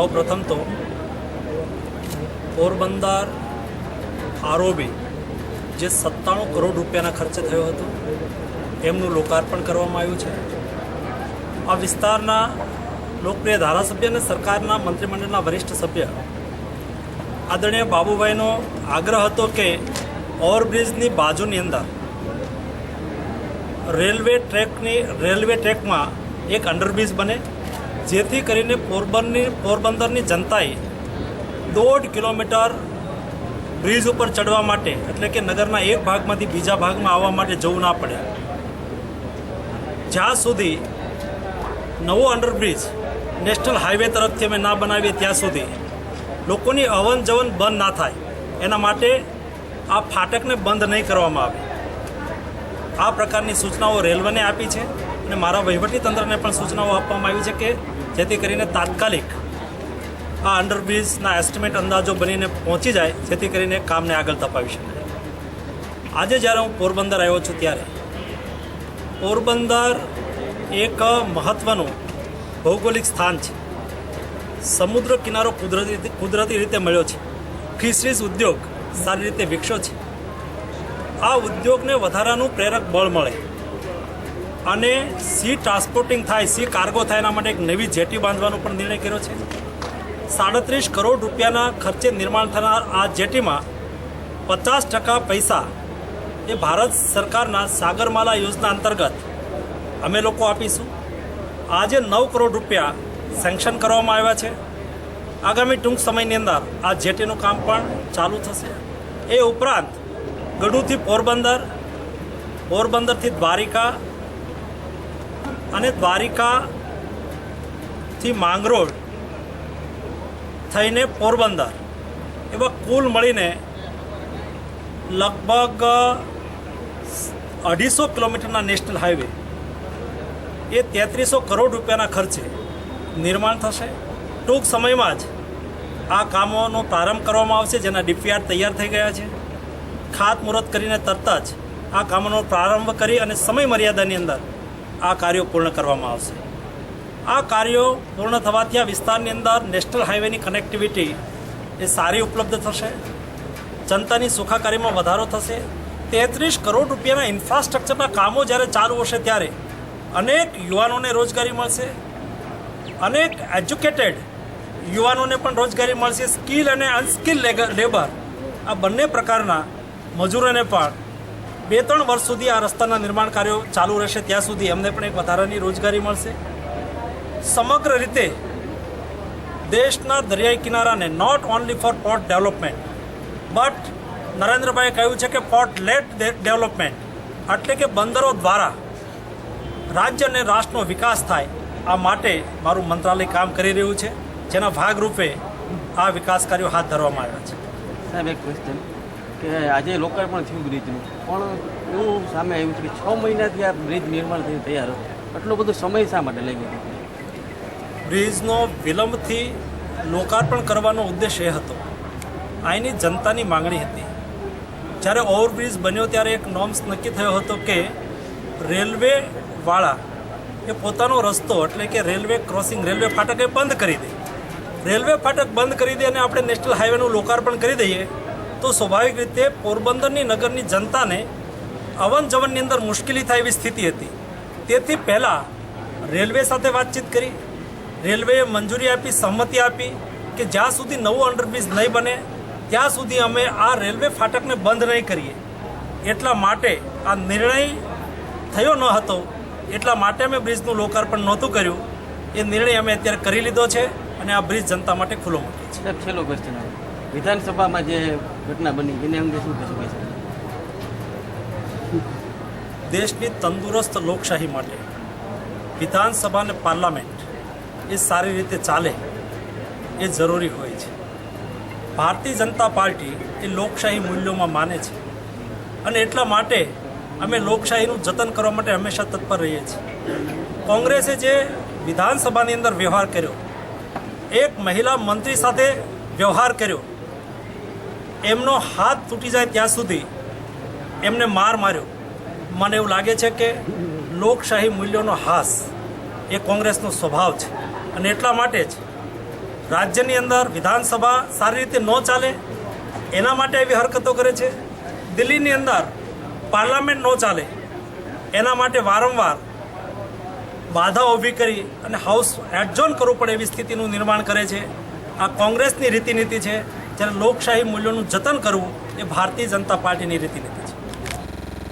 સૌ પ્રથમ તો પોરબંદર આરોબી જે સત્તાણું કરોડ રૂપિયાના ખર્ચે થયો હતો, એમનું લોકાર્પણ કરવામાં આવ્યું છે. આ વિસ્તારના લોકપ્રિય ધારાસભ્ય અને સરકારના મંત્રીમંડળના વરિષ્ઠ સભ્ય આદરણીય બાબુભાઈનો આગ્રહ હતો કે ઓવરબ્રિજની બાજુની અંદર રેલવે ટ્રેકની, રેલવે ટ્રેકમાં એક અંડરબ્રિજ બને. જેથી કરીને પોરબંદરની પોરબંદરની જનતાએ દોઢ કિલોમીટર બ્રિજ ઉપર ચડવા માટે, એટલે કે નગરના એક ભાગમાંથી બીજા ભાગમાં આવવા માટે જવું ના પડે. જ્યાં સુધી નવો અંડરબ્રિજ નેશનલ હાઈવે તરફથી અમે ના બનાવીએ, ત્યાં સુધી લોકોની અવન જવન બંધ ના થાય. એના માટે આ ફાટકને બંધ નહીં કરવામાં આવે. આ પ્રકારની સૂચનાઓ રેલવેને આપી છે અને મારા વહીવટી તંત્રને પણ સૂચનાઓ આપવામાં આવી છે કે જેથી કરીને તાત્કાલિક આ અંડરબ્રિજના એસ્ટિમેટ અંદાજો બનીને પહોંચી જાય, જેથી કરીને કામને આગળ તપાવી શકાય. આજે જ્યારે હું પોરબંદર આવ્યો છું ત્યારે, પોરબંદર એક મહત્ત્વનું ભૌગોલિક સ્થાન છે. સમુદ્ર કિનારો કુદરતી કુદરતી રીતે મળ્યો છે. ફિશરીઝ ઉદ્યોગ સારી રીતે વિકસ્યો છે. આ ઉદ્યોગને વધારાનું પ્રેરક બળ મળે. અને સી ટ્રાન્સપોર્ટિંગ થાય, સી કાર્ગો થાય એના માટે એક નવી જેટી બાંધવાનો પણ નિર્ણય કર્યો છે. સાડત્રીસ કરોડ રૂપિયાના ખર્ચે નિર્માણ થનાર આ જેટીમાં પચાસ ટકા પૈસા એ ભારત સરકારના સાગરમાલા યોજના અંતર્ગત અમે લોકો આપીશું. આજે નવ કરોડ રૂપિયા સેન્કશન કરવામાં આવ્યા છે. આગામી ટૂંક સમયની અંદર આ જેટીનું કામ પણ ચાલુ થશે. એ ઉપરાંત ગઢુથી પોરબંદર, પોરબંદરથી દ્વારિકા અને દ્વારિકાથી માંગરોળ થઈને પોરબંદર એવા કુલ મળીને લગભગ અઢીસો કિલોમીટરના નેશનલ હાઈવે એ તેત્રીસો કરોડ રૂપિયાના ખર્ચે નિર્માણ થશે. ટૂંક સમયમાં જ આ કામોનો પ્રારંભ કરવામાં આવશે, જેના ડીપીઆર તૈયાર થઈ ગયા છે. ખાતમુહૂર્ત કરીને તરત જ આ કામોનો પ્રારંભ કરી અને સમય મર્યાદાની અંદર આ કાર્યો પૂર્ણ કરવામાં આવશે. આ કાર્યો પૂર્ણ થવાથી આ વિસ્તારની અંદર નેશનલ હાઈવેની કનેક્ટિવિટી એ સારી ઉપલબ્ધ થશે. જનતાની સુખાકારીમાં વધારો થશે. તેત્રીસ કરોડ રૂપિયાના ઇન્ફ્રાસ્ટ્રક્ચરના કામો જ્યારે ચાલુ હશે ત્યારે અનેક યુવાનોને રોજગારી મળશે. અનેક એજ્યુકેટેડ યુવાનોને પણ રોજગારી મળશે. સ્કિલ અને અનસ્કિલ લેબર આ બંને પ્રકારના મજૂરોને પણ બે ત્રણ વર્ષ સુધી આ રસ્તાના નિર્માણ કાર્યો ચાલુ રહેશે, ત્યાં સુધી એમને પણ એક વધારાની રોજગારી મળશે. સમગ્ર રીતે દેશના દરિયાઈ કિનારાને not only for port development but નરેન્દ્રભાઈએ કહ્યું છે કે પોર્ટ લેટ ડેવલપમેન્ટ એટલે કે બંદરો દ્વારા રાજ્ય અને રાષ્ટ્રનો વિકાસ થાય, આ માટે મારું મંત્રાલય કામ કરી રહ્યું છે. જેના ભાગરૂપે આ વિકાસ કાર્યો હાથ ધરવામાં આવ્યા છે. સાહેબ, એક ક્વેશ્ચન કે આજે લોકાર્પણ થયું બ્રિજનું. પણ એવું સામે આવ્યું છે કે છ મહિનાથી આ બ્રિજ નિર્માણ થઈને તૈયાર હતું. એટલો બધો સમય શા માટે લઈ ગયો? બ્રિજનો વિલંબથી લોકાર્પણ કરવાનો ઉદ્દેશ એ હતો. અહીંની જનતાની માંગણી હતી. જ્યારે ઓવરબ્રિજ બન્યો ત્યારે એક નોમ્સ નક્કી થયો હતો કે રેલવેવાળા એ પોતાનો રસ્તો એટલે કે રેલવે ક્રોસિંગ, રેલવે ફાટક એ બંધ કરી દે. રેલવે ફાટક બંધ કરી દે અને આપણે નેશનલ હાઈવેનું લોકાર્પણ કરી દઈએ. તો સ્વાભાવિક રીતે પોરબંદરની નગરની જનતાને અવન જવનની અંદર મુશ્કેલી થાય એવી સ્થિતિ હતી. તેથી પહેલાં રેલવે સાથે વાતચીત કરી, રેલવેએ મંજૂરી આપી સહમતિ આપી કે જ્યાં સુધી નવું અંડરબ્રિજ નહીં બને, ત્યાં સુધી અમે આ રેલવે ફાટકને બંધ નહીં કરીએ. એટલા માટે આ નિર્ણય થયો ન હતો, એટલા માટે અમે બ્રિજનું લોકાર્પણ નહોતું કર્યું. એ નિર્ણય અમે અત્યારે કરી લીધો છે અને આ બ્રિજ જનતા માટે ખુલ્લો મૂક્યો છે. છેલ્લો ક્વેશ્ચન વિધાનસભામાં જે ઘટના બની. એને અંગે શું કહેશું કહેશો દેશની તંદુરસ્ત લોકશાહી માટે વિધાનસભા અને પાર્લામેન્ટ એ સારી રીતે ચાલે એ જરૂરી હોય છે. ભારતીય જનતા પાર્ટી એ લોકશાહી મૂલ્યોમાં માને છે અને એટલા માટે અમે લોકશાહીનું જતન કરવા માટે હંમેશા તત્પર રહીએ છીએ. કોંગ્રેસે જે વિધાનસભાની અંદર વ્યવહાર કર્યો, એક મહિલા મંત્રી સાથે વ્યવહાર કર્યો એમનો હાથ તૂટી જાય ત્યાં સુધી એમને માર માર્યો. મને એવું લાગે છે કે લોકશાહી મૂલ્યોનો હાસ એ કોંગ્રેસનો સ્વભાવ છે. અને એટલા માટે જ રાજ્યની અંદર વિધાનસભા સારી રીતે ન ચાલે, એના માટે એવી હરકતો કરે છે. દિલ્હીની અંદર પાર્લામેન્ટ ન ચાલે, એના માટે વારંવાર બાધા ઊભી કરી અને હાઉસ એડજોન કરવું પડે એવી સ્થિતિનું નિર્માણ કરે છે. આ કોંગ્રેસની રીતિનીતિ છે. જ્યારે લોકશાહી મૂલ્યોનું જતન કરવું એ ભારતીય જનતા પાર્ટીની રીતિ છે